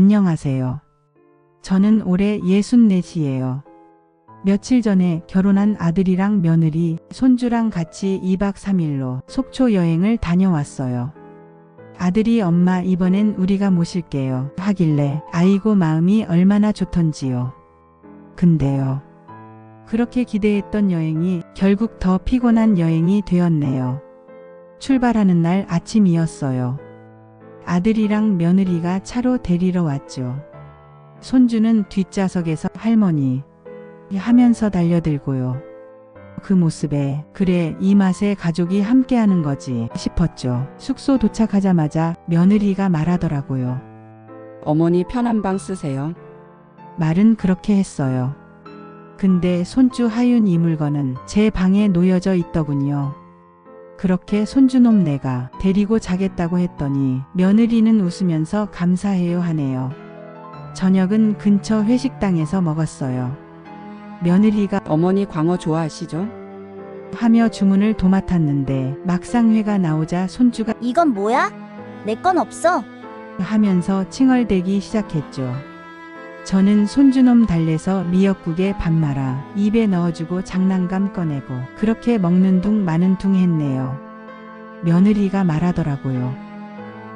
안녕하세요. 저는 올해 64이에요. 며칠 전에 결혼한 아들이랑 며느리, 손주랑 같이 2박 3일로 속초 여행을 다녀왔어요. 아들이 엄마 이번엔 우리가 모실게요 하길래 아이고 마음이 얼마나 좋던지요. 근데요. 그렇게 기대했던 여행이 결국 더 피곤한 여행이 되었네요. 출발하는 날 아침이었어요. 아들이랑 며느리가 차로 데리러 왔죠. 손주는 뒷좌석에서 할머니 하면서 달려들고요. 그 모습에 그래 이 맛에 가족이 함께하는 거지 싶었죠. 숙소 도착하자마자 며느리가 말하더라고요. 어머니 편한 방 쓰세요. 말은 그렇게 했어요. 근데 손주 하윤 이 물건은 제 방에 놓여져 있더군요. 그렇게 손주놈 내가 데리고 자겠다고 했더니 며느리는 웃으면서 감사해요 하네요. 저녁은 근처 회식당에서 먹었어요. 며느리가 어머니 광어 좋아하시죠? 하며 주문을 도맡았는데 막상 회가 나오자 손주가 이건 뭐야? 내 건 없어. 하면서 칭얼대기 시작했죠. 저는 손주놈 달래서 미역국에 밥 말아 입에 넣어주고 장난감 꺼내고 그렇게 먹는 둥 마는 둥 했네요. 며느리가 말하더라고요.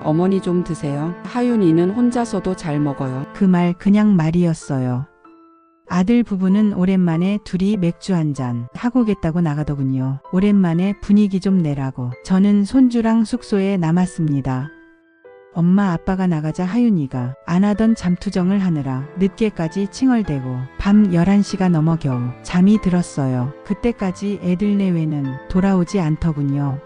어머니 좀 드세요. 하윤이는 혼자서도 잘 먹어요. 그 말 그냥 말이었어요. 아들 부부는 오랜만에 둘이 맥주 한 잔 하고 겠다고 나가더군요. 오랜만에 분위기 좀 내라고 저는 손주랑 숙소에 남았습니다. 엄마 아빠가 나가자 하윤이가 안 하던 잠투정을 하느라 늦게까지 칭얼대고 밤 11시가 넘어 겨우 잠이 들었어요. 그때까지 애들 내외는 돌아오지 않더군요.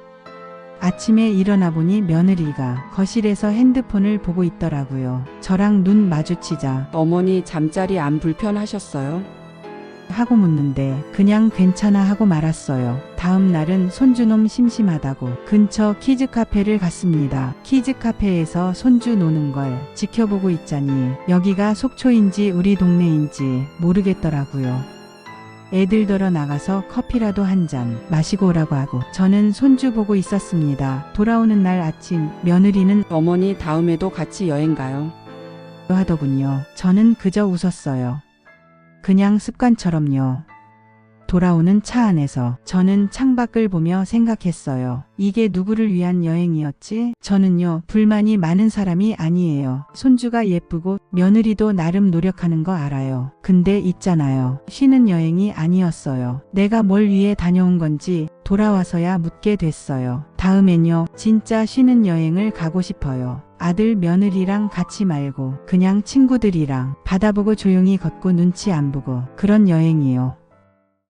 아침에 일어나 보니 며느리가 거실에서 핸드폰을 보고 있더라고요. 저랑 눈 마주치자 어머니 잠자리 안 불편하셨어요? 하고 묻는데 그냥 괜찮아 하고 말았어요. 다음 날은 손주놈 심심하다고 근처 키즈 카페를 갔습니다. 키즈 카페에서 손주 노는 걸 지켜보고 있자니 여기가 속초인지 우리 동네인지 모르겠더라고요. 애들더러 나가서 커피라도 한 잔 마시고 오라고 하고 저는 손주 보고 있었습니다. 돌아오는 날 아침 며느리는 어머니 다음에도 같이 여행 가요. 하더군요. 저는 그저 웃었어요. 그냥 습관처럼요. 돌아오는 차 안에서 저는 창밖을 보며 생각했어요. 이게 누구를 위한 여행이었지? 저는요, 불만이 많은 사람이 아니에요. 손주가 예쁘고 며느리도 나름 노력하는 거 알아요. 근데 있잖아요. 쉬는 여행이 아니었어요. 내가 뭘 위해 다녀온 건지 돌아와서야 묻게 됐어요. 다음엔요, 진짜 쉬는 여행을 가고 싶어요. 아들 며느리랑 같이 말고 그냥 친구들이랑 바다 보고 조용히 걷고 눈치 안 보고 그런 여행이요.